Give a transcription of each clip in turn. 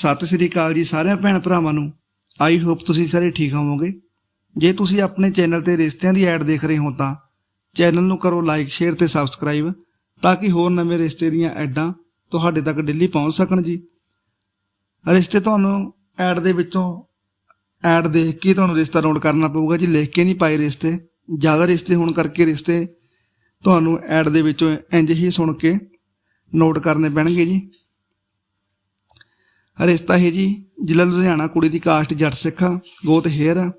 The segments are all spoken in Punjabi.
ਸਤਿ ਸ੍ਰੀ ਅਕਾਲ ਜੀ ਸਾਰਿਆਂ ਭੈਣ ਭਰਾਵਾਂ ਨੂੰ। ਆਈ ਹੋਪ ਤੁਸੀਂ ਸਾਰੇ ਠੀਕ ਹੋਵੋਗੇ। ਜੇ ਤੁਸੀਂ ਆਪਣੇ ਚੈਨਲ ਤੇ ਰਿਸ਼ਤਿਆਂ ਦੀ ਐਡ ਦੇਖ ਰਹੇ ਹੋ ਤਾਂ ਚੈਨਲ ਨੂੰ ਕਰੋ ਲਾਈਕ ਸ਼ੇਅਰ ਤੇ ਸਬਸਕ੍ਰਾਈਬ ਤਾਂ ਕਿ ਹੋਰ ਨਵੇਂ ਰਿਸ਼ਤੇ ਦੀਆਂ ਐਡਾਂ ਤੁਹਾਡੇ ਤੱਕ ਡੇਲੀ ਪਹੁੰਚ ਸਕਣ ਜੀ। ਰਿਸ਼ਤੇ ਤੁਹਾਨੂੰ ਐਡ ਦੇ ਵਿੱਚੋਂ ਐਡ ਦੇਖ ਕੇ ਤੁਹਾਨੂੰ ਰਿਸ਼ਤਾ ਨੋਟ ਕਰਨਾ ਪਊਗਾ ਜੀ। ਲਿਖ ਕੇ ਨਹੀਂ ਪਾਏ ਰਿਸ਼ਤੇ। ਜ਼ਿਆਦਾ ਰਿਸ਼ਤੇ ਹੋਣ ਕਰਕੇ ਰਿਸ਼ਤੇ ਤੁਹਾਨੂੰ ਐਡ ਦੇ ਵਿੱਚੋਂ ਇੰਜ ਹੀ ਸੁਣ ਕੇ ਨੋਟ ਕਰਨੇ ਪੈਣਗੇ ਜੀ। ਰਿਸ਼ਤਾ ਹੈ ਜੀ ਜ਼ਿਲ੍ਹਾ ਲੁਧਿਆਣਾ ਕੁੜੀ ਦੀ ਕਾਸਟ ਜੱਟ ਸਿੱਖਾ ਗੋਤ ਹੇਅਰ ਆ,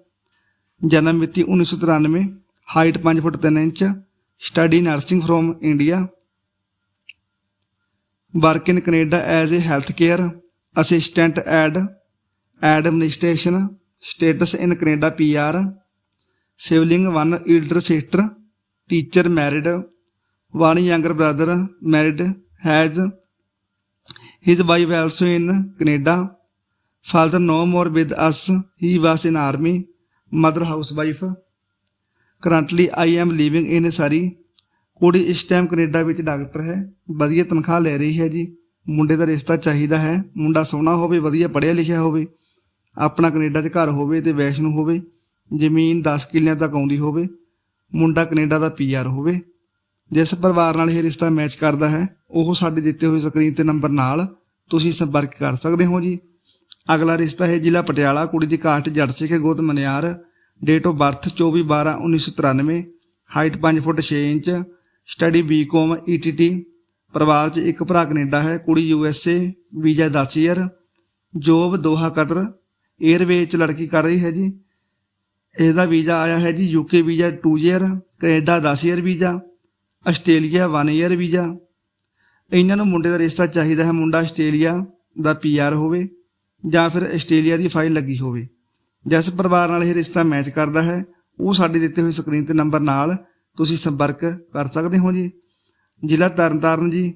ਜਨਮ ਮਿਤੀ 1993 height 5 foot 3 inch study nursing from India. Work in Canada as a health care assistant ad administration status in Canada PR siblings 1 elder sister teacher married one younger brother married has His wife also in Canada. Father no more with us. He was in army. Mother housewife. Currently, I am living in Surrey. ਕੁੜੀ ਇਸ ਟਾਈਮ ਕੈਨੇਡਾ ਵਿੱਚ ਡਾਕਟਰ ਹੈ ਵਧੀਆ ਤਨਖਾਹ ਲੈ ਰਹੀ ਹੈ ਜੀ ਮੁੰਡੇ ਦਾ ਰਿਸ਼ਤਾ ਚਾਹੀਦਾ ਹੈ ਮੁੰਡਾ ਸੋਹਣਾ ਹੋਵੇ, ਵਧੀਆ ਪੜ੍ਹਿਆ ਲਿਖਿਆ ਹੋਵੇ ਆਪਣਾ ਕੈਨੇਡਾ 'ਚ ਘਰ ਹੋਵੇ ਤੇ ਵੈਸ਼ਨੂ ਹੋਵੇ ਜ਼ਮੀਨ 10 ਕਿੱਲਿਆਂ ਤੱਕ ਆਉਂਦੀ ਹੋਵੇ ਮੁੰਡਾ ਕੈਨੇਡਾ ਦਾ ਪੀਆਰ ਹੋਵੇ ਜਿਸ ਪਰਿਵਾਰ ਨਾਲ ਇਹ ਰਿਸ਼ਤਾ ਮੈਚ ਕਰਦਾ ਹੈ, ਉਹ ਸਾਡੇ ਦਿੱਤੇ ਹੋਏ ਸਕਰੀਨ ਤੇ ਨੰਬਰ ਨਾਲ ਤੁਸੀਂ ਸੰਪਰਕ ਕਰ ਸਕਦੇ ਹੋ ਜੀ। ਅਗਲਾ ਰਿਸ਼ਤਾ ਹੈ ਜ਼ਿਲ੍ਹਾ ਪਟਿਆਲਾ, ਕੁੜੀ ਦੀ ਕਾਸਟ ਜੱਟ ਸਿੱਖ ਗੋਤ Maniar date of birth 24/12/1993 height 5 foot 6 inch study BCom ETT ਪਰਿਵਾਰ 'ਚ ਇੱਕ ਭਰਾ ਕੈਨੇਡਾ ਹੈ, ਕੁੜੀ USA visa 10 year job Doha Qatar airways 'ਚ ਲੜਕੀ ਕਰ ਰਹੀ ਹੈ ਜੀ। ਇਹਦਾ ਵੀਜ਼ਾ ਆਇਆ ਹੈ ਜੀ UK visa 2 year Canada 10 year visa. Australia 1 year visa. ਇਹਨਾਂ ਨੂੰ ਮੁੰਡੇ ਦਾ ਰਿਸ਼ਤਾ ਚਾਹੀਦਾ ਹੈ ਮੁੰਡਾ ਆਸਟ੍ਰੇਲੀਆ ਦਾ ਪੀਆਰ ਹੋਵੇ ਜਾਂ ਫਿਰ ਆਸਟ੍ਰੇਲੀਆ ਦੀ ਫਾਈਲ ਲੱਗੀ ਹੋਵੇ। ਜਿਸ ਪਰਿਵਾਰ ਨਾਲ ਇਹ ਰਿਸ਼ਤਾ ਮੈਚ ਕਰਦਾ ਹੈ, ਉਹ ਸਾਡੇ ਦਿੱਤੇ ਹੋਏ ਸਕਰੀਨ ਤੇ ਨੰਬਰ ਨਾਲ ਤੁਸੀਂ ਸੰਪਰਕ ਕਰ ਸਕਦੇ ਹੋ ਜੀ। ਜ਼ਿਲ੍ਹਾ ਤਰਨਤਾਰਨ ਜੀ,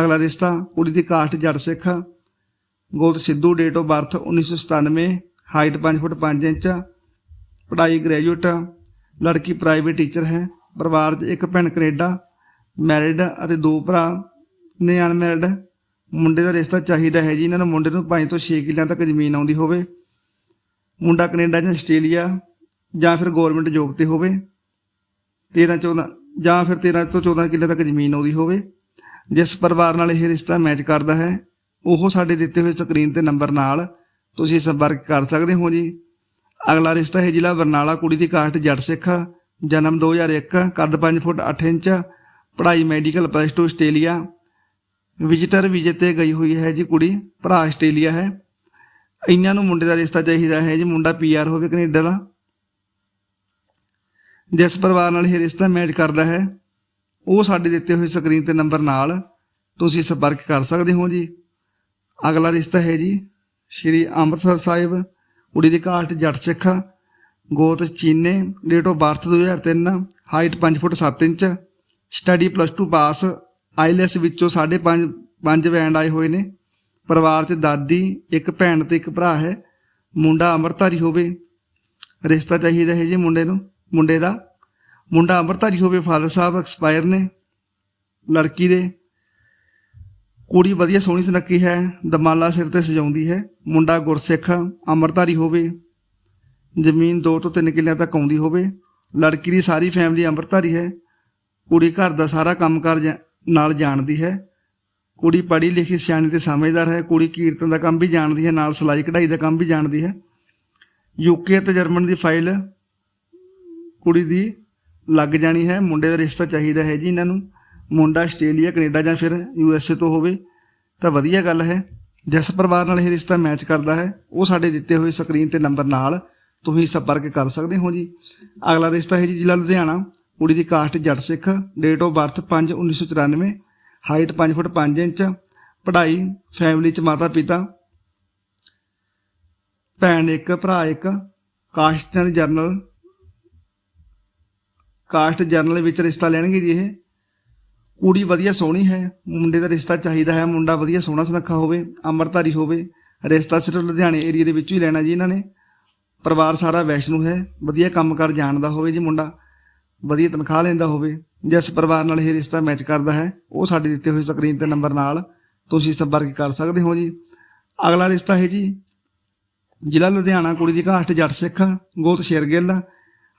ਅਗਲਾ ਰਿਸ਼ਤਾ ਕੁੜੀ ਦੀ ਕਾਸਟ ਜੜ ਸਿੱਖ ਗੋਤ Sidhu date of birth 1997 height 5 foot 5 inch, ਪੜ੍ਹਾਈ ਗ੍ਰੈਜੂਏਟ ਲੜਕੀ ਪ੍ਰਾਈਵੇਟ ਟੀਚਰ ਹੈ, ਪਰਿਵਾਰ 'ਚ ਇੱਕ ਭੈਣ ਕੈਨੇਡਾ ਮੈਰਿਡ ਅਤੇ ਦੋ ਭਰਾ ਨੇ ਅਨਮੈਰਿਡ ਮੁੰਡੇ ਦਾ ਰਿਸ਼ਤਾ ਚਾਹੀਦਾ ਹੈ ਜੀ, ਇਹਨਾਂ ਨੂੰ ਮੁੰਡੇ ਨੂੰ 5 ਤੋਂ 6 ਕਿੱਲਿਆਂ ਤੱਕ ਜ਼ਮੀਨ ਆਉਂਦੀ ਹੋਵੇ। ਮੁੰਡਾ ਕੈਨੇਡਾ ਜਾਂ ਆਸਟ੍ਰੇਲੀਆ ਜਾਂ ਫਿਰ ਗਵਰਨਮੈਂਟ ਜੋਬ ਤੇ ਹੋਵੇ। 13 14 ਜਾਂ ਫਿਰ 13 ਤੋਂ 14 ਕਿੱਲੇ ਤੱਕ ਜ਼ਮੀਨ ਆਉਂਦੀ ਹੋਵੇ। ਜਿਸ ਪਰਿਵਾਰ ਨਾਲ ਇਹ ਰਿਸ਼ਤਾ ਮੈਚ ਕਰਦਾ ਹੈ, ਉਹ ਸਾਡੇ ਦਿੱਤੇ ਹੋਏ ਸਕਰੀਨ ਤੇ ਨੰਬਰ ਨਾਲ ਤੁਸੀਂ ਸੰਪਰਕ ਕਰ ਸਕਦੇ ਹੋ ਜੀ। ਅਗਲਾ ਰਿਸ਼ਤਾ ਹੈ ਜ਼ਿਲ੍ਹਾ ਬਰਨਾਲਾ ਕੁੜੀ ਦੀ ਕਾਸਟ ਜੱਟ ਸਿੱਖ ਆ। ਜਨਮ 2001 ਕੱਦ 5 ਫੁੱਟ 8 ਇੰਚ ਪੜ੍ਹਾਈ medical plus two Australia. Visitor ਵੀਜ਼ੇ ਤੇ ਗਈ ਹੋਈ ਹੈ ਜੀ ਕੁੜੀ, ਭਰਾ ਆਸਟ੍ਰੇਲੀਆ ਹੈ। ਇਹਨਾਂ ਨੂੰ ਮੁੰਡੇ ਦਾ ਰਿਸ਼ਤਾ ਚਾਹੀਦਾ ਹੈ ਜੀ, ਮੁੰਡਾ ਪੀਆਰ ਹੋਵੇ ਕੈਨੇਡਾ ਦਾ। ਜਿਸ ਪਰਿਵਾਰ ਨਾਲ ਇਹ ਰਿਸ਼ਤਾ ਮੈਚ ਕਰਦਾ ਹੈ, ਉਹ ਸਾਡੇ ਦਿੱਤੇ ਹੋਏ ਸਕਰੀਨ ਤੇ ਨੰਬਰ ਨਾਲ ਤੁਸੀਂ ਸੰਪਰਕ ਕਰ ਸਕਦੇ ਹੋ ਜੀ। ਅਗਲਾ ਰਿਸ਼ਤਾ ਹੈ ਜੀ ਸ਼੍ਰੀ ਅੰਮ੍ਰਿਤਸਰ ਸਾਹਿਬ, ਕੁੜੀ ਦੀ ਕਾਸਟ ਜੱਟ ਸਿੱਖ, ਗੋਤ ਚੀਨੇ date of birth 2003 height 5 foot 7 inch. Study plus 2 pass IELTS ਵਿੱਚੋਂ 5.5 ਪੰਜ ਬੈਂਡ ਆਏ ਹੋਏ ਨੇ। ਪਰਿਵਾਰ 'ਚ ਦਾਦੀ, ਇੱਕ ਭੈਣ ਤੇ ਇੱਕ ਭਰਾ ਹੈ। ਮੁੰਡਾ ਅੰਮ੍ਰਿਤਧਾਰੀ ਹੋਵੇ। ਰਿਸ਼ਤਾ ਚਾਹੀਦਾ ਹੈ ਜੀ ਮੁੰਡੇ ਨੂੰ, ਮੁੰਡੇ ਦਾ। ਮੁੰਡਾ ਅੰਮ੍ਰਿਤਧਾਰੀ ਹੋਵੇ, ਫਾਦਰ ਸਾਹਿਬ ਐਕਸਪਾਇਰ ਨੇ। ਲੜਕੀ ਦੇ। ਕੁੜੀ ਵਧੀਆ ਸੋਹਣੀ ਸੁਨੱਖੀ ਹੈ, ਦਮਾਲਾ ਸਿਰ ਤੇ ਸਜਾਉਂਦੀ ਹੈ। ਮੁੰਡਾ ਗੁਰਸਿੱਖ, ਅੰਮ੍ਰਿਤਧਾਰੀ ਹੋਵੇ। ਜ਼ਮੀਨ 2 ਤੋਂ 3 ਕਿੱਲਿਆਂ ਤੱਕ ਆਉਂਦੀ ਹੋਵੇ। ਲੜਕੀ ਦੀ ਸਾਰੀ ਫੈਮਿਲੀ ਅੰਮ੍ਰਿਤਧਾਰੀ ਹੈ। ਕੁੜੀ ਘਰ ਦਾ ਸਾਰਾ ਕੰਮਕਾਰ ਜਾ- ਨਾਲ ਜਾਣਦੀ ਹੈ। ਕੁੜੀ ਪੜ੍ਹੀ ਲਿਖੀ ਸਿਆਣੀ ਤੇ ਸਮਝਦਾਰ ਹੈ। ਕੁੜੀ ਕੀਰਤਨ ਦਾ ਕੰਮ ਵੀ ਜਾਣਦੀ ਹੈ। ਨਾਲ ਸਿਲਾਈ ਕਢਾਈ ਦਾ ਕੰਮ ਵੀ ਜਾਣਦੀ ਹੈ। ਯੂਕੇ ਅਤੇ ਜਰਮਨ ਦੀ ਫਾਈਲ ਕੁੜੀ ਦੀ ਲੱਗ ਜਾਣੀ ਹੈ। ਮੁੰਡੇ ਦਾ ਰਿਸ਼ਤਾ ਚਾਹੀਦਾ ਹੈ ਜੀ ਇਹਨਾਂ ਨੂੰ। ਮੁੰਡਾ ਆਸਟ੍ਰੇਲੀਆ, ਕੈਨੇਡਾ ਜਾਂ ਫਿਰ ਯੂ ਐੱਸ ਏ ਤੋਂ ਹੋਵੇ, ਤਾਂ ਵਧੀਆ ਗੱਲ ਹੈ। ਜਿਸ ਪਰਿਵਾਰ ਨਾਲ ਇਹ ਰਿਸ਼ਤਾ ਮੈਚ ਕਰਦਾ ਹੈ। ਉਹ ਸਾਡੇ ਦਿੱਤੇ ਹੋਏ ਸਕਰੀਨ ਤੇ ਨੰਬਰ ਨਾਲ ਤੁਸੀਂ ਸੰਪਰਕ ਕਰ ਸਕਦੇ ਹੋ ਜੀ। ਅਗਲਾ ਰਿਸ਼ਤਾ ਹੈ ਜੀ ਜ਼ਿਲ੍ਹਾ ਲੁਧਿਆਣਾ। ਕੁੜੀ ਦੀ caste Jatt Sikh date of birth 5 1994 height 5 foot 5 inch, ਪੜ੍ਹਾਈ ਫੈਮਿਲੀ ਚ ਮਾਤਾ ਪਿਤਾ, ਭੈਣ ਇੱਕ, ਭਰਾ ਇੱਕ, ਕਾਸਟ ਦੀ ਜਰਨਲ, ਕਾਸਟ ਜਰਨਲ ਵਿੱਚ ਰਿਸ਼ਤਾ ਲੈਣਗੇ ਜੀ ਇਹ। ਕੁੜੀ ਵਧੀਆ ਸੋਹਣੀ ਹੈ, ਮੁੰਡੇ ਦਾ ਰਿਸ਼ਤਾ ਚਾਹੀਦਾ ਹੈ, ਮੁੰਡਾ ਵਧੀਆ ਸੋਹਣਾ ਸੁਨੱਖਾ ਹੋਵੇ, ਅੰਮ੍ਰਿਤਧਾਰੀ ਹੋਵੇ, ਰਿਸ਼ਤਾ ਸਿਰਫ ਲੁਧਿਆਣੇ ਏਰੀਆ ਦੇ ਵਿੱਚੋਂ ਹੀ ਲੈਣਾ ਜੀ ਇਹਨਾਂ ਨੇ। ਪਰਿਵਾਰ ਸਾਰਾ ਵੈਸ਼ਨੂ ਹੈ, ਵਧੀਆ ਕੰਮ ਕੰਮਕਾਰ ਜਾਣਦਾ ਹੋਵੇ ਜੀ ਮੁੰਡਾ। ਵਧੀਆ ਤਨਖਾਹ ਲੈਂਦਾ ਹੋਵੇ ਜਿਸ ਪਰਿਵਾਰ ਨਾਲ ਇਹ ਰਿਸ਼ਤਾ ਮੈਚ ਕਰਦਾ ਹੈ, ਉਹ ਸਾਡੇ ਦਿੱਤੇ ਹੋਏ ਸਕਰੀਨ ਤੇ ਨੰਬਰ ਨਾਲ ਤੁਸੀਂ ਸੰਪਰਕ ਕਰ ਸਕਦੇ ਹੋ ਜੀ। ਅਗਲਾ ਰਿਸ਼ਤਾ ਹੈ ਜੀ, ਜ਼ਿਲ੍ਹਾ ਲੁਧਿਆਣਾ, ਕੁੜੀ ਦੀ ਘਾਟ ਜੱਟ ਸਿੱਖ, ਗੋਤ ਸ਼ੇਰਗਿੱਲ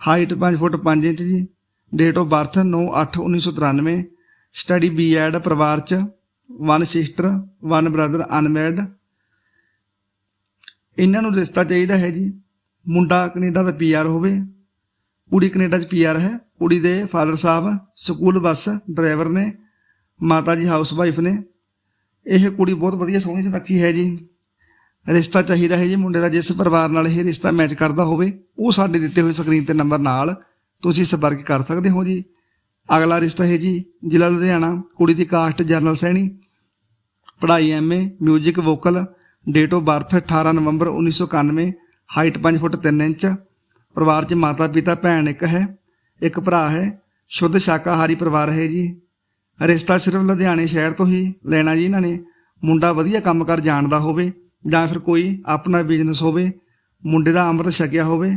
ਹਾਈਟ 5 ਫੁੱਟ 5 ਇੰਚ ਜੀ date of birth 9/8/1993 study BEd ਪਰਿਵਾਰ ਚ one sister one brother unmarried ਇਹਨਾਂ ਨੂੰ ਰਿਸ਼ਤਾ ਚਾਹੀਦਾ ਹੈ ਜੀ, ਮੁੰਡਾ ਕੈਨੇਡਾ ਦਾ ਪੀਆਰ ਹੋਵੇ ਕੁੜੀ ਕੈਨੇਡਾ 'ਚ ਪੀਆਰ ਹੈ, ਕੁੜੀ ਦੇ ਫਾਦਰ ਸਾਹਿਬ, ਸਕੂਲ ਬੱਸ, ਡਰਾਈਵਰ ਨੇ, ਮਾਤਾ ਜੀ ਹਾਊਸ ਵਾਈਫ ਨੇ। ਇਹ ਕੁੜੀ ਬਹੁਤ ਵਧੀਆ ਸੋਹਣੀ ਸੁਨੱਖੀ ਹੈ ਜੀ। ਰਿਸ਼ਤਾ ਚਾਹੀਦਾ ਹੈ ਜੀ ਮੁੰਡੇ ਦਾ, ਜਿਸ ਪਰਿਵਾਰ ਨਾਲ ਇਹ ਰਿਸ਼ਤਾ ਮੈਚ ਕਰਦਾ ਹੋਵੇ, ਉਹ ਸਾਡੇ ਦਿੱਤੇ ਹੋਏ ਸਕਰੀਨ ਤੇ ਨੰਬਰ ਨਾਲ ਤੁਸੀਂ ਸੰਪਰਕ ਕਰ ਸਕਦੇ ਹੋ ਜੀ। ਅਗਲਾ ਰਿਸ਼ਤਾ ਹੈ ਜੀ ਜ਼ਿਲ੍ਹਾ ਲੁਧਿਆਣਾ, ਕੁੜੀ ਦੀ ਕਾਸਟ ਜਰਨਲ ਸੈਣੀ ਪੜ੍ਹਾਈ MA 뮤직 vocal date of birth 18 ਨਵੰਬਰ 1991 ਹਾਈਟ 5 ਫੁੱਟ 3 ਇੰਚ ਪਰਿਵਾਰ 'ਚ ਮਾਤਾ ਪਿਤਾ, ਭੈਣ ਇੱਕ ਹੈ, ਇੱਕ ਭਰਾ ਹੈ, ਸ਼ੁੱਧ ਸ਼ਾਕਾਹਾਰੀ ਪਰਿਵਾਰ ਹੈ ਜੀ। ਰਿਸ਼ਤਾ ਸਿਰਫ ਲੁਧਿਆਣੇ ਸ਼ਹਿਰ ਤੋਂ ਹੀ ਲੈਣਾ ਜੀ ਇਹਨਾਂ ਨੇ। ਮੁੰਡਾ ਵਧੀਆ ਕੰਮ ਕਰ ਜਾਣਦਾ ਹੋਵੇ ਜਾਂ ਫਿਰ ਕੋਈ ਆਪਣਾ ਬਿਜ਼ਨਸ ਹੋਵੇ, ਮੁੰਡੇ ਦਾ ਅੰਮ੍ਰਿਤ ਛਕਿਆ ਹੋਵੇ,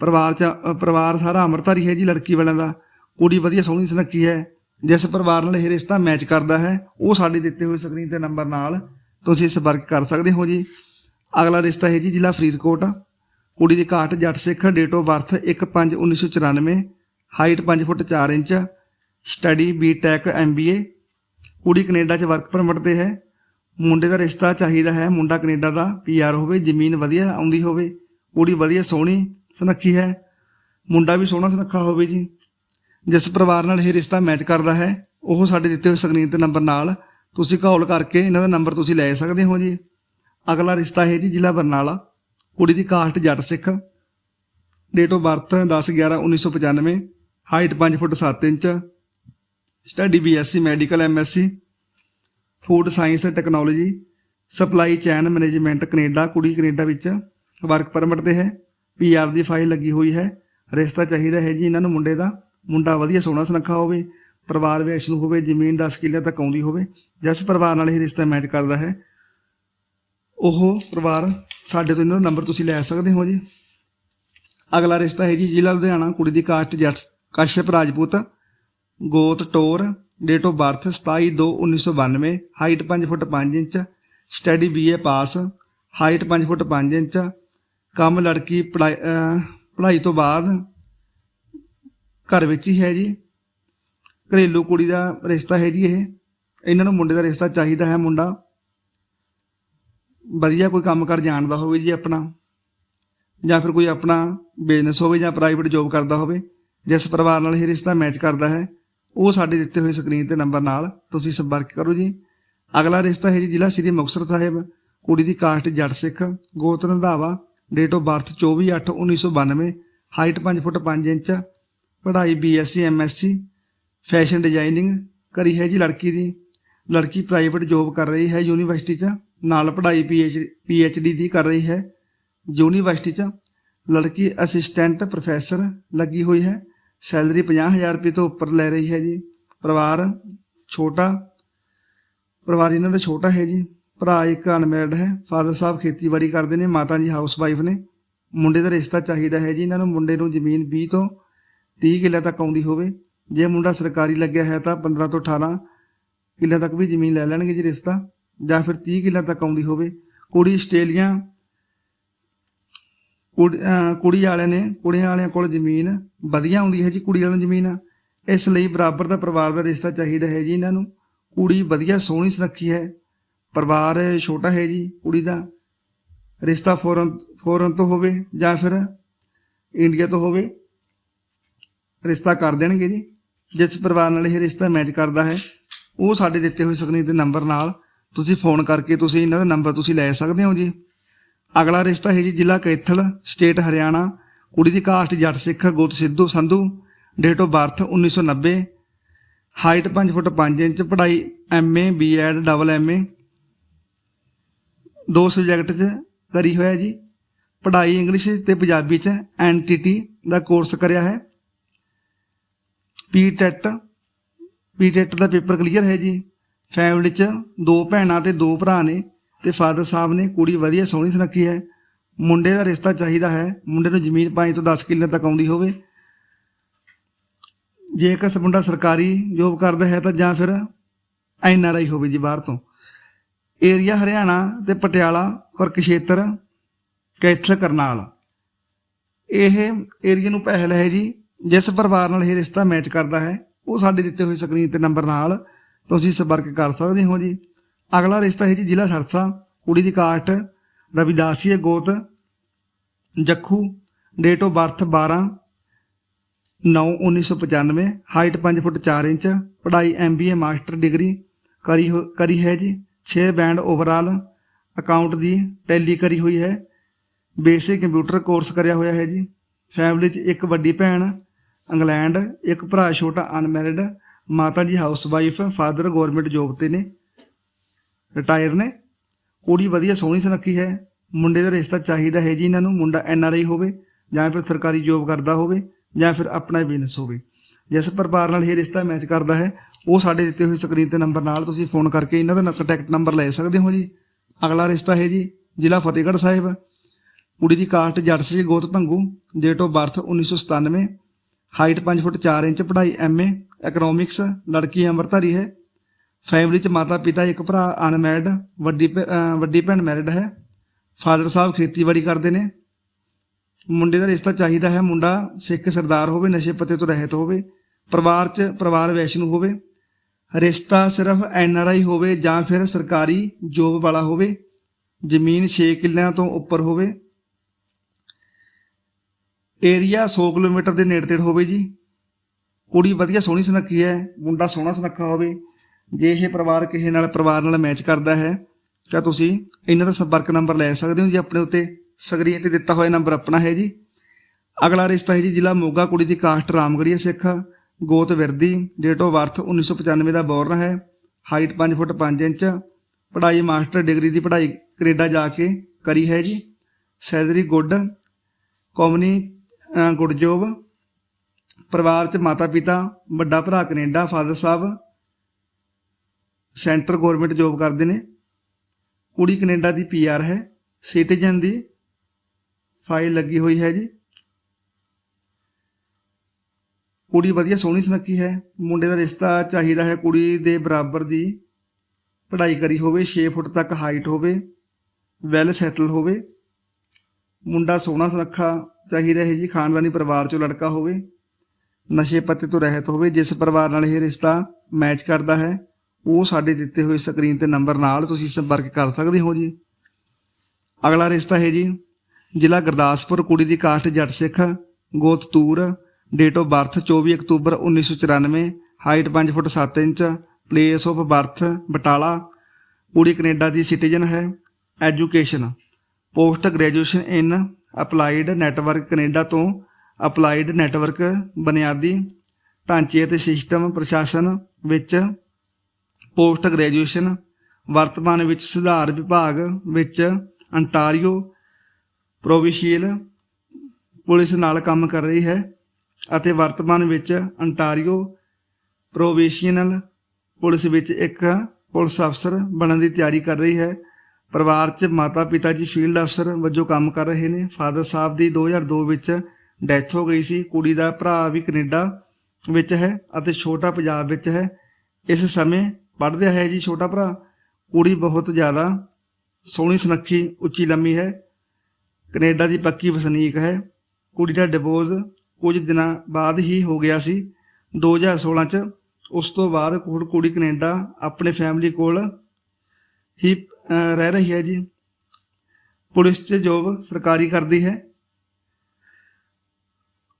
ਪਰਿਵਾਰ 'ਚ, ਪਰਿਵਾਰ ਸਾਰਾ ਅੰਮ੍ਰਿਤਧਾਰੀ ਹੈ ਜੀ ਲੜਕੀ ਵਾਲਿਆਂ ਦਾ। ਕੁੜੀ ਵਧੀਆ ਸੋਹਣੀ ਸੁਨੱਖੀ ਹੈ, ਜਿਸ ਪਰਿਵਾਰ ਨਾਲ ਇਹ ਰਿਸ਼ਤਾ ਮੈਚ ਕਰਦਾ ਹੈ, ਉਹ ਸਾਡੇ ਦਿੱਤੇ ਹੋਏ ਸਕਰੀਨ ਤੇ ਨੰਬਰ ਨਾਲ ਤੁਸੀਂ ਸੰਪਰਕ ਕਰ ਸਕਦੇ ਹੋ ਜੀ। ਅਗਲਾ ਰਿਸ਼ਤਾ ਹੈ ਜੀ ਜ਼ਿਲ੍ਹਾ ਫਰੀਦਕੋਟ। ਕੁੜੀ ਦੀ ਘਾਟ Jatt Sikh date of birth 1/5/1994 height 5 foot 4 inch study BTech MBA ਕੁੜੀ ਕੈਨੇਡਾ 'ਚ ਵਰਕ ਪਰਮਿਟ ਤੇ ਹੈ। ਮੁੰਡੇ ਦਾ ਰਿਸ਼ਤਾ ਚਾਹੀਦਾ ਹੈ, ਮੁੰਡਾ ਕੈਨੇਡਾ ਦਾ ਪੀਆਰ ਹੋਵੇ, ਜ਼ਮੀਨ ਵਧੀਆ ਆਉਂਦੀ ਹੋਵੇ, ਕੁੜੀ ਵਧੀਆ ਸੋਹਣੀ, ਸੁਨੱਖੀ ਹੈ। ਮੁੰਡਾ ਵੀ ਸੋਹਣਾ ਸੁਨੱਖਾ ਹੋਵੇ ਜੀ। ਜਿਸ ਪਰਿਵਾਰ ਨਾਲ ਇਹ ਰਿਸ਼ਤਾ ਮੈਚ ਕਰਦਾ ਹੈ, ਉਹ ਸਾਡੇ ਦਿੱਤੇ ਹੋਏ ਸਕਰੀਨ ਤੇ ਨੰਬਰ ਨਾਲ ਤੁਸੀਂ ਕਾਲ ਕਰਕੇ ਇਹਨਾਂ ਦਾ ਨੰਬਰ ਤੁਸੀਂ ਲੈ ਸਕਦੇ ਹੋ ਜੀ। ਅਗਲਾ ਰਿਸ਼ਤਾ ਹੈ ਜੀ ਜ਼ਿਲ੍ਹਾ ਬਰਨਾਲਾ। ਕੁੜੀ ਦੀ caste Jatt Sikh. Date of birth 10 11 1995 height 5 foot 7 inch. Study BSc medical MSc food science and technology supply chain management Canada ਕੁੜੀ ਕੈਨੇਡਾ ਵਿੱਚ ਵਰਕ ਪਰਮਿਟ ਤੇ ਹੈ। ਪੀਆਰ ਦੀ ਫਾਈਲ ਲੱਗੀ ਹੋਈ ਹੈ। ਰਿਸ਼ਤਾ ਚਾਹੀਦਾ ਹੈ ਜੀ ਇਹਨਾਂ ਨੂੰ ਮੁੰਡੇ ਦਾ। ਮੁੰਡਾ ਵਧੀਆ ਸੋਹਣਾ ਸੁਨੱਖਾ ਹੋਵੇ। ਪਰਿਵਾਰ ਵਿੱਚ ਨੂੰ ਹੋਵੇ, ਜ਼ਮੀਨ 10 ਕਿੱਲੇ ਤੱਕ ਆਉਂਦੀ ਹੋਵੇ। ਜਿਸ ਪਰਿਵਾਰ ਨਾਲ ਇਹ ਰਿਸ਼ਤਾ ਮੈਚ ਕਰਦਾ ਹੈ। ਉਹ ਪਰਿਵਾਰ ਸਾਡੇ ਤੋਂ ਇਹਨਾਂ ਦਾ ਨੰਬਰ ਤੁਸੀਂ ਲੈ ਸਕਦੇ ਹੋ ਜੀ। ਅਗਲਾ ਰਿਸ਼ਤਾ ਹੈ ਜੀ ਜ਼ਿਲ੍ਹਾ ਲੁਧਿਆਣਾ, ਕੁੜੀ ਦੀ ਕਾਸਟ ਜੱਟ, ਕਸ਼ਯਪ ਰਾਜਪੂਤ, ਗੋਤ Toor date of birth 27/2/1992 height 5 foot 5 inch study BA pass height 5 foot 5 inch, ਕੰਮ ਲੜਕੀ ਪੜ੍ਹਾਈ ਪੜ੍ਹਾਈ ਤੋਂ ਬਾਅਦ ਘਰ ਵਿੱਚ ਹੀ ਹੈ ਜੀ। ਘਰੇਲੂ ਕੁੜੀ ਦਾ ਰਿਸ਼ਤਾ ਹੈ ਜੀ ਇਹ। ਇਹਨਾਂ ਨੂੰ ਮੁੰਡੇ ਦਾ ਰਿਸ਼ਤਾ ਚਾਹੀਦਾ ਹੈ ਮੁੰਡਾ। ਵਧੀਆ ਕੋਈ ਕੰਮ ਕਰ ਜਾਣਦਾ ਹੋਵੇ ਜੀ ਆਪਣਾ, ਜਾਂ ਫਿਰ ਕੋਈ ਆਪਣਾ ਬਿਜ਼ਨਸ ਹੋਵੇ ਜਾਂ ਪ੍ਰਾਈਵੇਟ ਜੌਬ ਕਰਦਾ ਹੋਵੇ, ਜਿਸ ਪਰਿਵਾਰ ਨਾਲ ਇਹ ਰਿਸ਼ਤਾ ਮੈਚ ਕਰਦਾ ਹੈ, ਉਹ ਸਾਡੇ ਦਿੱਤੇ ਹੋਏ ਸਕਰੀਨ ਤੇ ਨੰਬਰ ਨਾਲ ਤੁਸੀਂ ਸੰਪਰਕ ਕਰੋ ਜੀ। ਅਗਲਾ ਰਿਸ਼ਤਾ ਹੈ ਜੀ ਜ਼ਿਲ੍ਹਾ ਸ੍ਰੀ ਮੁਕਤਸਰ ਸਾਹਿਬ, ਕੁੜੀ ਦੀ ਕਾਸਟ ਜੱਟ ਸਿੱਖ ਗੋਤ Randhawa date of birth 24/8/1992 height 5 foot 5 inch, ਪੜ੍ਹਾਈ ਬੀਐਸਸੀ ਐਮਐਸਸੀ ਫੈਸ਼ਨ ਡਿਜ਼ਾਈਨਿੰਗ ਕਰੀ ਹੈ ਜੀ ਲੜਕੀ ਦੀ। ਲੜਕੀ ਪ੍ਰਾਈਵੇਟ ਜੌਬ ਕਰ ਰਹੀ ਹੈ ਯੂਨੀਵਰਸਿਟੀ 'ਚ। ਨਾਲ ਪੜ੍ਹਾਈ ਪੀ ਐਚ ਡੀ ਦੀ ਕਰ ਰਹੀ ਹੈ। ਯੂਨੀਵਰਸਿਟੀ 'ਚ ਲੜਕੀ ਅਸਿਸਟੈਂਟ ਪ੍ਰੋਫੈਸਰ ਲੱਗੀ ਹੋਈ ਹੈ। ਸੈਲਰੀ 50000 ਰੁਪਏ ਤੋਂ ਉੱਪਰ ਲੈ ਰਹੀ ਹੈ ਜੀ। ਪਰਿਵਾਰ ਛੋਟਾ, ਪਰਿਵਾਰ ਇਹਨਾਂ ਦਾ ਛੋਟਾ ਹੈ ਜੀ। ਭਰਾ ਇੱਕ ਅਨਮੈਰਿਡ ਹੈ। ਫਾਦਰ ਸਾਹਿਬ ਖੇਤੀਬਾੜੀ ਕਰਦੇ ਨੇ, ਮਾਤਾ ਜੀ ਹਾਊਸ ਵਾਈਫ ਨੇ। ਮੁੰਡੇ ਦਾ ਰਿਸ਼ਤਾ ਚਾਹੀਦਾ ਹੈ ਜੀ। ਇਹਨਾਂ ਨੂੰ ਮੁੰਡੇ ਨੂੰ ਜ਼ਮੀਨ 20 ਤੋਂ 30 ਕਿੱਲੇ ਤੱਕ ਆਉਂਦੀ ਹੋਵੇ। ਜੇ ਮੁੰਡਾ ਸਰਕਾਰੀ ਲੱਗਿਆ ਹੈ ਤਾਂ 15 ਤੋਂ 18 ਕਿੱਲੇ ਤੱਕ ਵੀ ਜ਼ਮੀਨ ਲੈ ਲੈਣਗੇ ਜੀ ਰਿਸ਼ਤਾ। ਜਾਂ ਫਿਰ 30 ਕਿੱਲੇ ਤੱਕ ਆਉਂਦੀ ਹੋਵੇ। ਕੁੜੀ ਆਸਟ੍ਰੇਲੀਆ, ਕੁੜੀ ਕੁੜੀ ਵਾਲਿਆਂ ਨੇ, ਕੁੜੀਆਂ ਵਾਲਿਆਂ ਕੋਲ ਜ਼ਮੀਨ ਵਧੀਆ ਆਉਂਦੀ ਹੈ ਜੀ ਕੁੜੀ ਵਾਲਿਆਂ ਨੂੰ ਜ਼ਮੀਨ। ਇਸ ਲਈ ਬਰਾਬਰ ਦਾ ਪਰਿਵਾਰ ਦਾ ਰਿਸ਼ਤਾ ਚਾਹੀਦਾ ਹੈ ਜੀ ਇਹਨਾਂ ਨੂੰ। ਕੁੜੀ ਵਧੀਆ ਸੋਹਣੀ ਸੁਨੱਖੀ ਹੈ। ਪਰਿਵਾਰ ਛੋਟਾ ਹੈ ਜੀ ਕੁੜੀ ਦਾ। ਰਿਸ਼ਤਾ ਫੋਰਨ ਫੋਰਨ ਤੋਂ ਹੋਵੇ ਜਾਂ ਫਿਰ ਇੰਡੀਆ ਤੋਂ ਹੋਵੇ, ਰਿਸ਼ਤਾ ਕਰ ਦੇਣਗੇ ਜੀ। ਜਿਸ ਪਰਿਵਾਰ ਨਾਲ ਇਹ ਰਿਸ਼ਤਾ ਮੈਚ ਕਰਦਾ ਹੈ, ਉਹ ਸਾਡੇ ਦਿੱਤੇ ਹੋਏ ਸਕਰੀਨ ਦੇ ਨੰਬਰ ਨਾਲ ਤੁਸੀਂ ਫੋਨ ਕਰਕੇ ਤੁਸੀਂ ਇਹਨਾਂ ਦਾ ਨੰਬਰ ਤੁਸੀਂ ਲੈ ਸਕਦੇ ਹੋ ਜੀ। ਅਗਲਾ ਰਿਸ਼ਤਾ ਹੈ ਜੀ ਜ਼ਿਲ੍ਹਾ ਕੈਥਲ ਸਟੇਟ ਹਰਿਆਣਾ। ਕੁੜੀ ਦੀ ਕਾਸਟ ਜੱਟ ਸਿੱਖ ਗੋਤ Sidhu Sandhu date of birth 1990 height 5 foot 5 inch, ਪੜ੍ਹਾਈ ਐਮਏ ਬੀਐਡ ਡਬਲ ਐਮਏ ਦੋ ਸਬਜੈਕਟ 'ਚ ਕਰੀ ਹੋਇਆ ਜੀ। ਪੜ੍ਹਾਈ ਇੰਗਲਿਸ਼ ਤੇ ਪੰਜਾਬੀ 'ਚ ਐਨਟੀਟੀ ਦਾ ਕੋਰਸ ਕਰਿਆ ਹੈ। ਪੀਟੈਟ ਪੀਟੈਟ ਦਾ ਪੇਪਰ ਕਲੀਅਰ ਹੈ ਜੀ। ਫੈਮਿਲੀ 'ਚ ਦੋ ਭੈਣਾਂ ਤੇ ਦੋ ਭਰਾ ਨੇ ਤੇ ਫਾਦਰ ਸਾਹਿਬ ਨੇ ਕੁੜੀ ਵਧੀਆ ਸੋਹਣੀ ਸੁਨੱਖੀ ਹੈ। ਮੁੰਡੇ ਦਾ ਰਿਸ਼ਤਾ ਚਾਹੀਦਾ ਹੈ। ਮੁੰਡੇ ਨੂੰ ਜ਼ਮੀਨ 5 ਤੋਂ 10 ਕਿੱਲੇ ਤੱਕ ਆਉਂਦੀ ਹੋਵੇ। ਜੇਕਰ ਮੁੰਡਾ ਸਰਕਾਰੀ ਜੋਬ ਕਰਦਾ ਹੈ ਤਾਂ ਜਾਂ ਫਿਰ ਐਨ ਆਰ ਆਈ ਹੋਵੇ ਜੀ ਬਾਹਰ ਤੋਂ। ਏਰੀਆ ਹਰਿਆਣਾ ਤੇ ਪਟਿਆਲਾ, ਕੁਰਕਸ਼ੇਤਰ, ਕੈਥਲ, ਕਰਨਾਲ। ਇਹ ਏਰੀਆ ਨੂੰ ਪਹਿਲ ਹੈ ਜੀ। ਜਿਸ ਪਰਿਵਾਰ ਨਾਲ ਇਹ ਰਿਸ਼ਤਾ ਮੈਚ ਕਰਦਾ ਹੈ, ਉਹ ਸਾਡੇ ਦਿੱਤੇ ਹੋਏ ਸਕਰੀਨ ਤੇ ਨੰਬਰ ਨਾਲ ਤੁਸੀਂ ਸੰਪਰਕ ਕਰ ਸਕਦੇ ਹੋ ਜੀ। ਅਗਲਾ ਰਿਸ਼ਤਾ ਹੈ ਜੀ ਜ਼ਿਲ੍ਹਾ ਸਰਸਾ, ਕੁੜੀ ਦੀ ਕਾਸਟ ਰਵਿਦਾਸੀਏ ਗੋਤ, Jakhu date of birth 12 9 1995 height 5 foot 4 inch, ਪੜ੍ਹਾਈ ਐਮਬੀਏ ਮਾਸਟਰ ਡਿਗਰੀ ਕਰੀ ਹੋ- ਕਰੀ ਹੈ ਜੀ। 6 ਬੈਂਡ ਓਵਰਆਲ ਅਕਾਊਂਟ ਦੀ ਟੈਲੀ ਕਰੀ ਹੋਈ ਹੈ। ਬੇਸਿਕ ਕੰਪਿਊਟਰ ਕੋਰਸ ਕਰਿਆ ਹੋਇਆ ਹੈ ਜੀ। ਫੈਮਿਲੀ 'ਚ ਇੱਕ ਵੱਡੀ ਭੈਣ ਇੰਗਲੈਂਡ ਇੱਕ ਭਰਾ ਛੋਟਾ ਅਨਮੈਰਿਡ ਮਾਤਾ ਜੀ house wife father government job ਤੇ ਨੇ ਰਿਟਾਇਰ ਨੇ। ਕੁੜੀ ਵਧੀਆ ਸੋਹਣੀ ਸੁਨੱਖੀ ਹੈ। ਮੁੰਡੇ ਦਾ ਰਿਸ਼ਤਾ ਚਾਹੀਦਾ ਹੈ ਜੀ ਇਹਨਾਂ ਨੂੰ। ਮੁੰਡਾ ਐੱਨ ਆਰ ਆਈ ਹੋਵੇ ਜਾਂ ਫਿਰ ਸਰਕਾਰੀ ਜੋਬ ਕਰਦਾ ਹੋਵੇ ਜਾਂ ਫਿਰ ਆਪਣਾ ਬਿਜ਼ਨਸ ਹੋਵੇ। ਜਿਸ ਪਰਿਵਾਰ ਨਾਲ ਇਹ ਰਿਸ਼ਤਾ ਮੈਚ ਕਰਦਾ ਹੈ, ਉਹ ਸਾਡੇ ਦਿੱਤੇ ਹੋਏ ਸਕਰੀਨ ਤੇ ਨੰਬਰ ਨਾਲ ਤੁਸੀਂ ਫੋਨ ਕਰਕੇ ਇਹਨਾਂ ਦਾ ਕੰਟੈਕਟ ਨੰਬਰ ਲੈ ਸਕਦੇ ਹੋ ਜੀ। ਅਗਲਾ ਰਿਸ਼ਤਾ ਹੈ ਜੀ ਜ਼ਿਲ੍ਹਾ ਫਤਿਹਗੜ੍ਹ ਸਾਹਿਬ। ਕੁੜੀ ਦੀ ਕਾਸਟ ਜੱਟ ਸੀ ਗੋਤ Bhangu date of birth 1997 height 5 foot 4 inch, ਪੜ੍ਹਾਈ ਐਮਏ ਇਕਨੋਮਿਕਸ ਲੜਕੀ ਅੰਮ੍ਰਿਤਧਾਰੀ ਹੈ। ਫੈਮਿਲੀ ਚ ਮਾਤਾ ਪਿਤਾ ਇੱਕ ਭਰਾ ਅਨਮੈਰਿਡ ਵੱਡੀ ਵੱਡੀ ਭੈਣ ਮੈਰਿਡ ਹੈ। ਫਾਦਰ ਸਾਹਿਬ ਖੇਤੀਬਾੜੀ ਕਰਦੇ ਨੇ। ਮੁੰਡੇ ਦਾ ਰਿਸ਼ਤਾ ਚਾਹੀਦਾ ਹੈ। ਮੁੰਡਾ ਸਿੱਖ ਸਰਦਾਰ ਹੋਵੇ, ਨਸ਼ੇ ਪੱਤੇ ਤੋਂ ਰਹਿਤ ਹੋਵੇ, ਪਰਿਵਾਰ ਚ ਪਰਿਵਾਰ ਵੈਸ਼ਨੂ ਹੋਵੇ। ਰਿਸ਼ਤਾ ਸਿਰਫ ਐਨ ਆਰ ਆਈ ਹੋਵੇ ਜਾਂ ਫਿਰ ਸਰਕਾਰੀ ਜੋਬ ਵਾਲਾ ਹੋਵੇ। ਜ਼ਮੀਨ 6 ਕਿੱਲਿਆਂ ਤੋਂ ਉੱਪਰ ਹੋਵੇ। ਏਰੀਆ 100 ਕਿਲੋਮੀਟਰ ਦੇ ਨੇੜੇ ਤੇੜ ਹੋਵੇ ਜੀ। ਕੁੜੀ ਵਧੀਆ ਸੋਹਣੀ ਸੁਨੱਖੀ ਹੈ, ਮੁੰਡਾ ਸੋਹਣਾ ਸੁਨੱਖਾ ਹੋਵੇ, ਜੇ ਇਹ ਪਰਿਵਾਰ ਕਿਸੇ ਨਾਲ, ਪਰਿਵਾਰ ਨਾਲ ਮੈਚ ਕਰਦਾ ਹੈ, ਤਾਂ ਤੁਸੀਂ ਇਹਨਾਂ ਦਾ ਸੰਪਰਕ ਨੰਬਰ ਲੈ ਸਕਦੇ ਹੋ ਜੀ, ਆਪਣੇ ਉੱਤੇ ਸਕਰੀਨ ਤੇ ਦਿੱਤਾ ਹੋਇਆ ਨੰਬਰ ਆਪਣਾ ਹੈ ਜੀ। ਅਗਲਾ ਰਿਸ਼ਤਾ ਹੈ ਜੀ, ਜ਼ਿਲ੍ਹਾ ਮੋਗਾ, ਕੁੜੀ ਦੀ ਕਾਸਟ ਰਾਮਗੜੀਆ ਸਿੱਖ, ਗੋਤ ਵਿਰਦੀ ਡੇਟ ਆਫ ਬਰਥ 1995 ਦਾ ਬੋਰਨ ਹੈ ਹਾਈਟ 5 ਫੁੱਟ 5 ਇੰਚ, ਪੜ੍ਹਾਈ ਮਾਸਟਰ ਡਿਗਰੀ ਦੀ ਪੜ੍ਹਾਈ ਕੈਨੇਡਾ ਜਾ ਕੇ ਕਰੀ ਹੈ ਜੀ। Salary good company uh good job ਪਰਿਵਾਰ ਚ ਮਾਤਾ ਪਿਤਾ, ਵੱਡਾ ਭਰਾ ਕੈਨੇਡਾ, ਫਾਦਰ ਸਾਹਿਬ, ਸੈਂਟਰ ਗਵਰਨਮੈਂਟ ਜੋਬ ਕਰਦੇ ਨੇ। ਕੁੜੀ ਕੈਨੇਡਾ ਦੀ ਪੀਆਰ ਹੈ, ਸਿਟੀਜ਼ਨ ਦੀ ਫਾਈਲ ਲੱਗੀ ਹੋਈ ਹੈ ਜੀ। ਕੁੜੀ ਵਧੀਆ ਸੋਹਣੀ ਸੁਨੱਖੀ ਹੈ, ਮੁੰਡੇ ਦਾ ਰਿਸ਼ਤਾ ਚਾਹੀਦਾ ਹੈ ਕੁੜੀ ਦੇ ਬਰਾਬਰ ਦੀ। ਪੜ੍ਹਾਈ ਕਰੀ ਹੋਵੇ 6 ਫੁੱਟ ਤੱਕ ਹਾਈਟ ਹੋਵੇ ਵੈਲ ਸੈਟਲ ਹੋਵੇ। ਮੁੰਡਾ ਸੋਹਣਾ ਸੁਨੱਖਾ ਚਾਹੀਦਾ ਹੈ ਜੀ, ਖਾਨਦਾਨੀ ਪਰਿਵਾਰ ਚੋਂ ਲੜਕਾ ਹੋਵੇ। ਨਸ਼ੇ ਪੱਤੇ ਤੋਂ ਰਹਿਤ ਹੋਵੇ, ਜਿਸ ਪਰਿਵਾਰ ਨਾਲ ਇਹ ਰਿਸ਼ਤਾ ਮੈਚ ਕਰਦਾ ਹੈ, ਉਹ ਸਾਡੇ ਦਿੱਤੇ ਹੋਏ ਸਕਰੀਨ ਤੇ ਨੰਬਰ ਨਾਲ ਤੁਸੀਂ ਸੰਪਰਕ ਕਰ ਸਕਦੇ ਹੋ ਜੀ। ਅਗਲਾ ਰਿਸ਼ਤਾ ਹੈ ਜੀ, ਜ਼ਿਲ੍ਹਾ ਗੁਰਦਾਸਪੁਰ, ਕੁੜੀ ਦੀ ਕਾਸਟ ਜੱਟ ਸਿੱਖ ਗੋਤ ਤੂਰ ਡੇਟ ਆਫ ਬਰਥ 24 ਅਕਤੂਬਰ 1994 height 5 foot 7 inch place of birth Batala, ਕੁੜੀ ਕੈਨੇਡਾ ਦੀ ਸਿਟੀਜ਼ਨ ਹੈ education post graduation in applied network Canada ਤੋਂ ਅਪਲਾਈਡ ਨੈਟਵਰਕ ਬੁਨਿਆਦੀ ਢਾਂਚੇ ਅਤੇ ਸਿਸਟਮ ਪ੍ਰਸ਼ਾਸਨ ਵਿੱਚ ਪੋਸਟ ਗ੍ਰੈਜੂਏਸ਼ਨ ਵਰਤਮਾਨ ਵਿੱਚ ਸੁਧਾਰ ਵਿਭਾਗ ਵਿੱਚ ਅੰਟਾਰੀਓ ਪ੍ਰੋਵਿਸ਼ੀਅਲ ਪੁਲਿਸ ਨਾਲ ਕੰਮ ਕਰ ਰਹੀ ਹੈ ਅਤੇ ਵਰਤਮਾਨ ਵਿੱਚ ਅੰਟਾਰੀਓ ਪ੍ਰੋਵਿੰਸ਼ੀਅਲ ਪੁਲਿਸ ਵਿੱਚ ਇੱਕ ਪੁਲਿਸ ਅਫਸਰ ਬਣਨ ਦੀ ਤਿਆਰੀ ਕਰ ਰਹੀ ਹੈ। ਪਰਿਵਾਰ 'ਚ ਮਾਤਾ ਪਿਤਾ ਜੀ ਫੀਲਡ ਅਫਸਰ ਵਜੋਂ ਕੰਮ ਕਰ ਰਹੇ ਨੇ। ਫਾਦਰ ਸਾਹਿਬ ਦੀ 2002 ਵਿੱਚ ਡੈਥ ਹੋ ਗਈ ਸੀ, ਕੁੜੀ ਦਾ ਭਰਾ ਵੀ ਕੈਨੇਡਾ ਵਿੱਚ ਹੈ ਅਤੇ ਛੋਟਾ ਪੰਜਾਬ ਵਿੱਚ ਹੈ। ਇਸ ਸਮੇਂ ਪੜ੍ਹ ਰਿਹਾ ਹੈ ਜੀ ਛੋਟਾ ਭਰਾ। ਕੁੜੀ ਬਹੁਤ ਜ਼ਿਆਦਾ ਸੋਹਣੀ ਸੁਨੱਖੀ, ਉੱਚੀ ਲੰਮੀ ਹੈ। ਕੈਨੇਡਾ ਦੀ ਪੱਕੀ ਵਸਨੀਕ ਹੈ। ਕੁੜੀ ਦਾ ਡਿਵੋਰਸ ਕੁਝ ਦਿਨਾਂ ਬਾਅਦ ਹੀ ਹੋ ਗਿਆ ਸੀ। 2016 ਚ ਉਸ ਤੋਂ ਬਾਅਦ ਕੁੜ- ਕੁੜੀ ਕੈਨੇਡਾ ਆਪਣੇ ਫੈਮਿਲੀ ਕੋਲ ਹੀ ਰਹਿ ਰਹੀ ਹੈ ਜੀ। ਪੁਲਿਸ 'ਚ ਜੋਬ ਸਰਕਾਰੀ ਕਰਦੀ ਹੈ।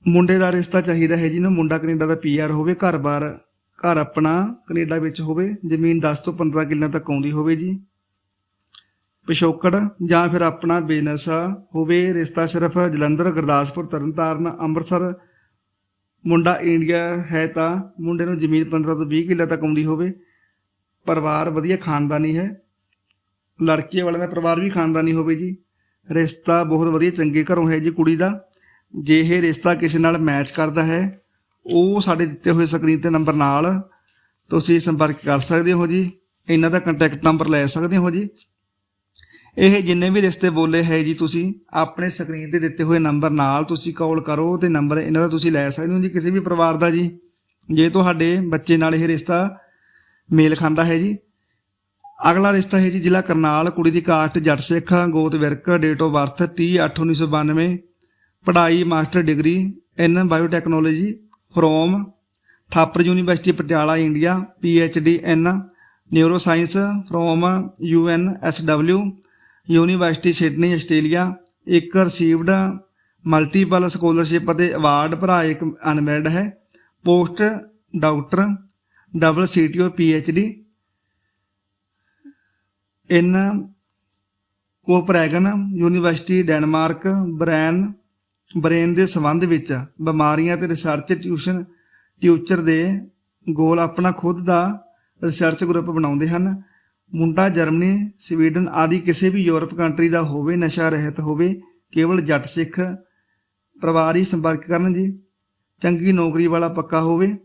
ਮੁੰਡੇ ਦਾ ਰਿਸ਼ਤਾ ਚਾਹੀਦਾ ਹੈ ਜਿਹਨੂੰ ਮੁੰਡਾ ਕੈਨੇਡਾ ਦਾ ਪੀਆਰ ਹੋਵੇ, ਘਰ-ਬਾਰ, ਘਰ ਆਪਣਾ ਕੈਨੇਡਾ ਵਿੱਚ ਹੋਵੇ, ਜ਼ਮੀਨ 10 ਤੋਂ 15 ਕਿੱਲਿਆਂ ਤੱਕ ਆਉਂਦੀ ਹੋਵੇ ਜੀ। ਪਿਛੋਕੜ ਜਾਂ ਫਿਰ ਆਪਣਾ ਬਿਜ਼ਨਸ ਹੋਵੇ, ਰਿਸ਼ਤਾ ਸਿਰਫ ਜਲੰਧਰ, ਗੁਰਦਾਸਪੁਰ, ਤਰਨਤਾਰਨ, ਅੰਮ੍ਰਿਤਸਰ, ਮੁੰਡਾ ਇੰਡੀਆ ਹੈ ਤਾਂ ਮੁੰਡੇ ਨੂੰ ਜ਼ਮੀਨ 15 ਤੋਂ 20 ਕਿੱਲੇ ਤੱਕ ਆਉਂਦੀ ਹੋਵੇ। ਪਰਿਵਾਰ ਵਧੀਆ ਖਾਨਦਾਨੀ ਹੈ। ਲੜਕੀ ਵਾਲਿਆਂ ਦਾ ਪਰਿਵਾਰ ਵੀ ਖਾਨਦਾਨੀ ਹੋਵੇ ਜੀ। ਰਿਸ਼ਤਾ ਬਹੁਤ ਵਧੀਆ ਚੰਗੇ ਘਰੋਂ ਹੈ ਜੀ ਕੁੜੀ ਦਾ। ਜੇ ਇਹ ਰਿਸ਼ਤਾ ਕਿਸੇ ਨਾਲ ਮੈਚ ਕਰਦਾ ਹੈ, ਉਹ ਸਾਡੇ ਦਿੱਤੇ ਹੋਏ ਸਕਰੀਨ ਤੇ ਨੰਬਰ ਨਾਲ ਤੁਸੀਂ ਸੰਪਰਕ ਕਰ ਸਕਦੇ ਹੋ ਜੀ। ਇਹਨਾਂ ਦਾ ਕੰਟੈਕਟ ਨੰਬਰ ਲੈ ਸਕਦੇ ਹੋ ਜੀ। ਇਹ ਜਿੰਨੇ ਵੀ ਰਿਸ਼ਤੇ ਬੋਲੇ ਹੈ ਜੀ ਤੁਸੀਂ, ਆਪਣੇ ਸਕਰੀਨ ਤੇ ਦਿੱਤੇ ਹੋਏ ਨੰਬਰ ਨਾਲ ਤੁਸੀਂ ਕਾਲ ਕਰੋ ਤੇ ਨੰਬਰ ਇਹਨਾਂ ਦਾ ਤੁਸੀਂ ਲੈ ਸਕਦੇ ਹੋ ਜੀ, ਕਿਸੇ ਵੀ ਪਰਿਵਾਰ ਦਾ ਜੀ। ਜੇ ਤੁਹਾਡੇ ਬੱਚੇ ਨਾਲ ਇਹ ਰਿਸ਼ਤਾ ਮੇਲ ਖਾਂਦਾ ਹੈ ਜੀ। ਅਗਲਾ ਰਿਸ਼ਤਾ ਹੈ ਜੀ ਜ਼ਿਲ੍ਹਾ ਕਰਨਾਲ, ਕੁੜੀ ਦੀ ਕਾਸਟ ਜੱਟ ਸਿੱਖ, ਗੋਤ ਵਿਰਕ ਡੇਟ ਆਫ ਬਰਥ 30/8/1992 ਪੜ੍ਹਾਈ, master degree in biotechnology, from Thapar university, Patiala, India D in neuroscience from UNSW university Sydney, Australia, ਇੱਕ ਰਿਸੀਵਡ ਮਲਟੀਪਲ ਸਕੋਲਰਸ਼ਿਪ ਅਤੇ ਅਵਾਰਡ ਭਰਾ ਇੱਕ ਅਨਮੈਰਿਡ ਹੈ post doctor double CTO D in Copenhagen university, Denmark, brain brain ਦੇ ਸੰਬੰਧ ਵਿੱਚ ਬਿਮਾਰੀਆਂ ਤੇ ਰਿਸਰਚ ਟਿਊਸ਼ਨ ਟਿਊਚਰ ਦੇ ਗੋਲ ਆਪਣਾ ਖੁਦ ਦਾ ਰਿਸਰਚ ਗਰੁੱਪ ਬਣਾਉਂਦੇ ਹਨ। ਮੁੰਡਾ ਜਰਮਨੀ, ਸਵੀਡਨ ਆਦਿ ਕਿਸੇ ਵੀ ਯੂਰਪ ਕੰਟਰੀ ਦਾ ਹੋਵੇ, ਨਸ਼ਾ ਰਹਿਤ ਹੋਵੇ, ਕੇਵਲ ਜੱਟ ਸਿੱਖ ਪਰਿਵਾਰ ਹੀ ਸੰਪਰਕ ਕਰਨ ਜੀ। ਚੰਗੀ ਨੌਕਰੀ ਵਾਲਾ ਪੱਕਾ ਹੋਵੇ,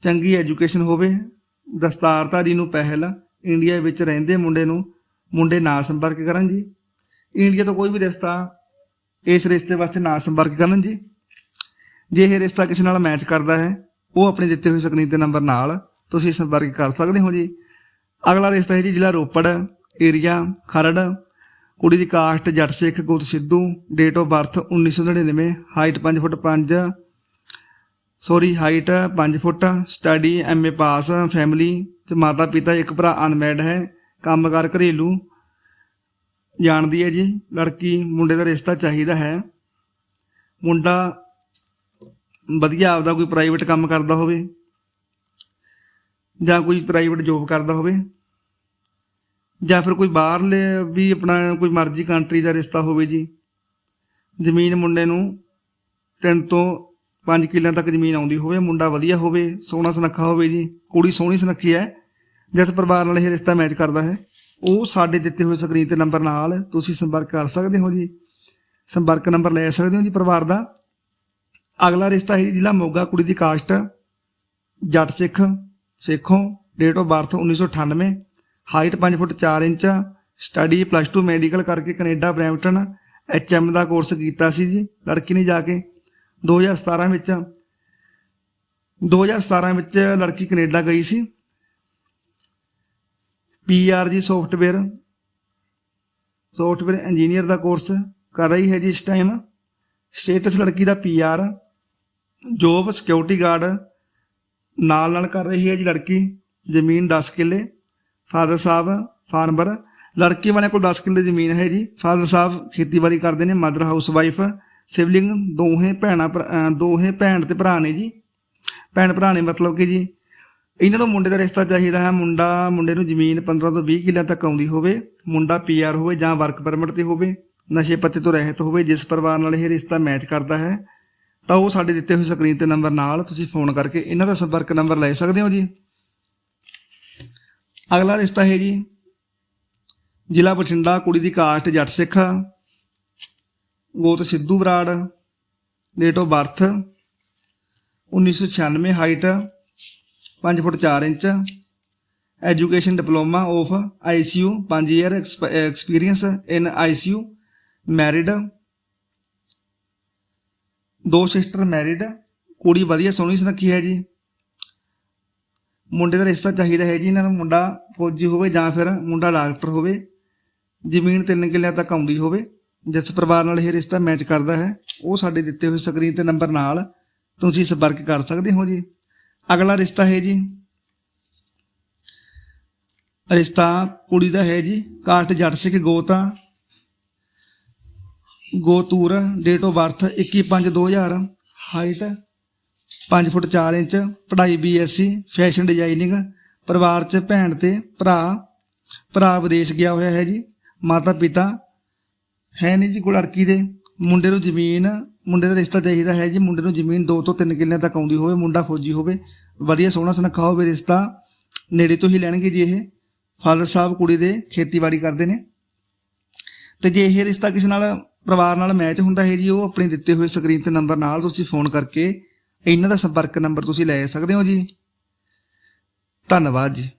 ਚੰਗੀ ਐਜੂਕੇਸ਼ਨ ਹੋਵੇ, ਦਸਤਾਰਧਾਰੀ ਨੂੰ ਪਹਿਲ ਇੰਡੀਆ ਵਿੱਚ ਰਹਿੰਦੇ ਮੁੰਡੇ ਨੂੰ ਮੁੰਡੇ ਨਾਲ ਸੰਪਰਕ ਕਰਨ ਜੀ। ਇੰਡੀਆ ਤੋਂ ਕੋਈ ਵੀ ਰਿਸ਼ਤਾ ਇਸ ਰਿਸ਼ਤੇ ਵਾਸਤੇ ਨਾ ਸੰਪਰਕ ਕਰਨ ਜੀ। ਜੇ ਇਹ ਰਿਸ਼ਤਾ ਕਿਸੇ ਨਾਲ ਮੈਚ ਕਰਦਾ ਹੈ, ਉਹ ਆਪਣੇ ਦਿੱਤੇ ਹੋਏ ਸਕਰੀਨ ਤੇ ਨੰਬਰ ਨਾਲ ਤੁਸੀਂ ਸੰਪਰਕ ਕਰ ਸਕਦੇ ਹੋ ਜੀ। ਅਗਲਾ ਰਿਸ਼ਤਾ ਹੈ ਜੀ, ਜ਼ਿਲ੍ਹਾ ਰੋਪੜ ਏਰੀਆ ਖਰੜ। ਕੁੜੀ ਦੀ ਕਾਸਟ ਜੱਟ ਸਿੱਖ, ਗੁੱਤ Sidhu. Date of birth 1999 height 5 foot 5 sorry height 5 foot. Study MA pass family ਤੇ ਮਾਤਾ ਪਿਤਾ ਇੱਕ ਭਰਾ ਅਨਮੈਡ ਹੈ। ਕੰਮਕਾਰ ਘਰੇਲੂ। ਜਾਣਦੀ ਹੈ ਜੀ, ਲੜਕੀ, ਮੁੰਡੇ ਦਾ ਰਿਸ਼ਤਾ ਚਾਹੀਦਾ ਹੈ। ਮੁੰਡਾ ਵਧੀਆ ਆਪਦਾ ਕੋਈ ਪ੍ਰਾਈਵੇਟ ਕੰਮ ਕਰਦਾ ਹੋਵੇ ਜਾਂ ਕੋਈ ਪ੍ਰਾਈਵੇਟ ਜੋਬ ਕਰਦਾ ਹੋਵੇ ਜਾਂ ਫਿਰ ਕੋਈ ਬਾਹਰਲੇ ਵੀ ਆਪਣਾ ਕੋਈ ਮਰਜ਼ੀ ਕੰਟਰੀ ਦਾ ਰਿਸ਼ਤਾ ਹੋਵੇ ਜੀ। ਜ਼ਮੀਨ ਮੁੰਡੇ ਨੂੰ ਤਿੰਨ ਤੋਂ 5 ਕਿੱਲਿਆਂ ਤੱਕ ਜ਼ਮੀਨ ਆਉਂਦੀ ਹੋਵੇ, ਮੁੰਡਾ ਵਧੀਆ ਹੋਵੇ, ਸੋਹਣਾ ਸੁਨੱਖਾ ਹੋਵੇ ਜੀ, ਕੁੜੀ ਸੋਹਣੀ ਸੁਨੱਖੀ ਹੈ, ਜਿਸ ਪਰਿਵਾਰ ਨਾਲ ਇਹ ਰਿਸ਼ਤਾ ਮੈਚ ਕਰਦਾ ਹੈ। ਉਹ ਸਾਡੇ ਦਿੱਤੇ ਹੋਏ ਸਕਰੀਨ ਤੇ ਨੰਬਰ ਨਾਲ ਤੁਸੀਂ ਸੰਪਰਕ ਕਰ ਸਕਦੇ ਹੋ ਜੀ। ਸੰਪਰਕ ਨੰਬਰ ਲੈ ਸਕਦੇ ਹੋ ਜੀ ਪਰਿਵਾਰ ਦਾ। ਅਗਲਾ ਰਿਸ਼ਤਾ ਹੈ ਜ਼ਿਲ੍ਹਾ ਮੋਗਾ, ਕੁੜੀ ਦੀ caste, Jatt Sikh, ਸਿੱਖੋਂ date of birth 1998 height 5 foot 4 inch study plus 2 medical ਕਰਕੇ ਕੈਨੇਡਾ, ਬਰੈਂਪਟਨ ਐਚਐਮ ਦਾ ਕੋਰਸ ਕੀਤਾ ਸੀ ਜੀ, ਲੜਕੀ ਨੇ ਜਾ ਕੇ। 2017 ਵਿੱਚ 2017 ਵਿੱਚ ਲੜਕੀ ਕੈਨੇਡਾ ਗਈ ਸੀ। ਪੀਆਰਜੀ ਸੌਫਟਵੇਅਰ ਸੌਫਟਵੇਅਰ ਇੰਜੀਨੀਅਰ ਦਾ ਕੋਰਸ ਕਰ ਰਹੀ ਹੈ ਜੀ ਇਸ ਟਾਈਮ ਸਟੇਟਸ ਲੜਕੀ ਦਾ ਪੀਆਰ ਜੋਬ ਸਿਕਿਉਰਿਟੀ ਗਾਰਡ ਨਾਲ ਨਾਲ ਕਰ ਰਹੀ ਹੈ ਜੀ ਲੜਕੀ, ਜ਼ਮੀਨ 10 ਕਿੱਲੇ। ਫਾਦਰ ਸਾਹਿਬ ਫਾਰਮਰ ਲੜਕੀ ਵਾਲੇ ਕੋਲ 10 ਕਿੱਲੇ ਜ਼ਮੀਨ ਹੈ ਜੀ ਫਾਦਰ ਸਾਹਿਬ ਖੇਤੀਬਾੜੀ ਕਰਦੇ ਨੇ ਮਦਰ ਹਾਊਸ ਵਾਈਫ ਸਿਵਲਿੰਗ ਦੋਹੇ ਭੈਣਾਂ ਭਰਾ- ਦੋਹੇ ਭੈਣ ਤੇ ਭਰਾ ਨੇ ਜੀ। ਭੈਣ ਭਰਾ ਨੇ ਮਤਲਬ ਕਿ ਜੀ ਇਹਨਾਂ ਨੂੰ ਮੁੰਡੇ ਦਾ ਰਿਸ਼ਤਾ ਚਾਹੀਦਾ ਹੈ। ਮੁੰਡਾ ਮੁੰਡੇ ਨੂੰ ਜ਼ਮੀਨ 15 ਤੋਂ 20 ਕਿੱਲਿਆਂ ਤੱਕ ਆਉਂਦੀ ਹੋਵੇ, ਮੁੰਡਾ ਪੀਆਰ ਹੋਵੇ ਜਾਂ ਵਰਕ ਪਰਮਿਟ ਤੇ ਹੋਵੇ, ਨਸ਼ੇ ਪੱਤੇ ਤੋਂ ਰਹਿਤ ਹੋਵੇ, ਜਿਸ ਪਰਿਵਾਰ ਨਾਲ ਇਹ ਰਿਸ਼ਤਾ ਮੈਚ ਕਰਦਾ ਹੈ, ਤਾਂ ਉਹ ਸਾਡੇ ਦਿੱਤੇ ਹੋਏ ਸਕਰੀਨ ਤੇ ਨੰਬਰ ਨਾਲ ਤੁਸੀਂ ਫੋਨ ਕਰਕੇ ਇਹਨਾਂ ਦਾ ਸੰਪਰਕ ਨੰਬਰ ਲੈ ਸਕਦੇ ਹੋ ਜੀ। ਅਗਲਾ ਰਿਸ਼ਤਾ ਹੈ ਜੀ, ਜ਼ਿਲ੍ਹਾ ਬਠਿੰਡਾ, ਕੁੜੀ ਦੀ ਕਾਸਟ ਜੱਟ ਸਿੱਖ, ਗੋਤ Sidhu Brar date of birth 1996 height 5 foot 4 inch. Education diploma of ICU 5 year experience in ICU married ਦੋ ਸਿਸਟਰ ਮੈਰਿਡ ਕੁੜੀ ਵਧੀਆ ਸੋਹਣੀ ਸੁਨੱਖੀ ਹੈ ਜੀ। ਮੁੰਡੇ ਦਾ ਰਿਸ਼ਤਾ ਚਾਹੀਦਾ ਹੈ ਜੀ ਇਹਨਾਂ ਨੂੰ, ਮੁੰਡਾ ਫੌਜੀ ਹੋਵੇ ਜਾਂ ਫਿਰ ਮੁੰਡਾ ਡਾਕਟਰ ਹੋਵੇ। ਜ਼ਮੀਨ ਤਿੰਨ ਕਿੱਲਿਆਂ ਤੱਕ ਆਉਂਦੀ ਹੋਵੇ, ਜਿਸ ਪਰਿਵਾਰ ਨਾਲ ਇਹ ਰਿਸ਼ਤਾ ਮੈਚ ਕਰਦਾ ਹੈ। ਉਹ ਸਾਡੇ ਦਿੱਤੇ ਹੋਏ ਸਕਰੀਨ ਤੇ ਨੰਬਰ ਨਾਲ ਤੁਸੀਂ ਸੰਪਰਕ ਕਰ ਸਕਦੇ ਹੋ ਜੀ। ਅਗਲਾ ਰਿਸ਼ਤਾ ਹੈ ਜੀ। ਰਿਸ਼ਤਾ ਕੁੜੀ ਦਾ ਹੈ ਜੀ। ਕਾਸਟ ਜੱਟ ਸਿੱਖ ਗੋਤਾ। ਗੋਤੂਰ date of birth 21/5/2000 height 5 foot 4 inch. ਪੜ੍ਹਾਈ ਬੀਐਸਸੀ ਫੈਸ਼ਨ ਡਿਜ਼ਾਈਨਿੰਗ ਪਰਿਵਾਰ 'ਚ ਭੈਣ ਤੇ ਭਰਾ। ਭਰਾ ਵਿਦੇਸ਼ ਗਿਆ ਹੋਇਆ ਹੈ ਜੀ। ਮਾਤਾ ਪਿਤਾ ਹੈ ਨਹੀਂ ਜੀ ਕੋਈ ਲੜਕੀ ਦੇ। ਮੁੰਡੇ ਨੂੰ ਜ਼ਮੀਨ ਮੁੰਡੇ ਦਾ ਰਿਸ਼ਤਾ ਚਾਹੀਦਾ ਹੈ ਜੀ, ਮੁੰਡੇ ਨੂੰ ਜ਼ਮੀਨ 2 ਤੋਂ 3 ਕਿੱਲਿਆਂ ਤੱਕ ਆਉਂਦੀ ਹੋਵੇ, ਮੁੰਡਾ ਫੌਜੀ ਹੋਵੇ, ਵਧੀਆ ਸੋਹਣਾ ਸੁਨੱਖਾ ਹੋਵੇ, ਰਿਸ਼ਤਾ ਨੇੜੇ ਤੋਂ ਹੀ ਲੈਣਗੇ ਜੀ ਇਹ। ਫਾਦਰ ਸਾਹਿਬ ਕੁੜੀ ਦੇ ਖੇਤੀਬਾੜੀ ਕਰਦੇ ਨੇ। ਤੇ ਜੇ ਇਹ ਰਿਸ਼ਤਾ ਕਿਸੇ ਨਾਲ, ਪਰਿਵਾਰ ਨਾਲ ਮੈਚ ਹੁੰਦਾ ਹੈ ਜੀ, ਉਹ ਆਪਣੇ ਦਿੱਤੇ ਹੋਏ ਸਕਰੀਨ ਤੇ ਨੰਬਰ ਨਾਲ ਤੁਸੀਂ ਫੋਨ ਕਰਕੇ ਇਹਨਾਂ ਦਾ ਸੰਪਰਕ ਨੰਬਰ ਤੁਸੀਂ ਲੈ ਸਕਦੇ ਹੋ ਜੀ। ਧੰਨਵਾਦ ਜੀ।